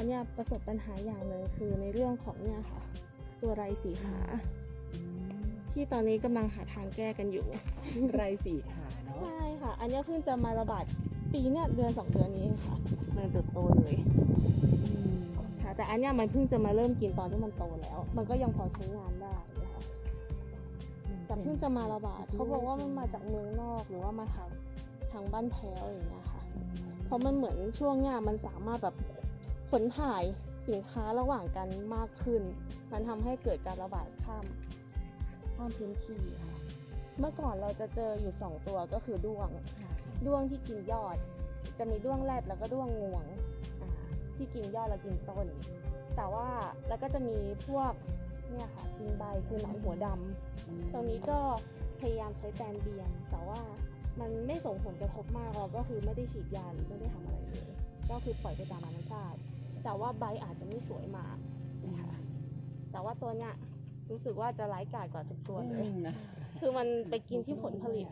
ตอนเนี้ยประสบปัญหาอย่างหนึ่งคือในเรื่องของเนี่ยค่ะ ตัวไรสีขา ที่ตอนนี้กำลังหาทางแก้กันอยู่ ไรสีขาเนาะใช่ค่ะ อันเนี้ยเพิ่งจะมาระบาดปีเนี้ยเดือนสองเดือนนี้เองค่ะมันเติบโตเลยค่ะ แต่อันเนี้ยมันเพิ่งจะมาเริ่มกินตอนที่มันโตแล้ว มันก็ยังพอใช้งานได้นะคะแต่เพิ่งจะมาระบาดเขาบอกว่ามันมาจากเมืองนอกหรือว่ามาทางทางบ้านแพ้วอย่างเงี้ยค่ะ เพราะมันเหมือนช่วงเนี้ยมันสามารถแบบ ขนถ่ายสินค้าระหว่างกันมากขึ้น มันทำให้เกิดการระบาดข้ามข้ามพื้นที่ค่ะเมื่อก่อนเราจะเจออยู่สองตัวก็คือด้วง ด้วงที่กินยอด จะมีด้วงแรดแล้วก็ด้วงงวงที่กินยอดแล้วกินต้น แต่ว่าแล้วก็จะมีพวกเนี่ยค่ะกินใบคือหนอนหัวดำตรงนี้ก็พยายามใช้แตนเบียนแต่ว่ามันไม่ส่งผลกระทบมากเราก็คือไม่ได้ฉีดยาหรือไม่ได้ทำอะไรเลย ก็คือปล่อยไปตามธรรมชาติ แต่ว่าใบอาจจะไม่สวยมากนะคะแต่ว่าตัวเนี้ยรู้สึกว่าจะร้ายกาจกว่าทุกตัวเลยนะคือมันไปกินที่ผลผลิต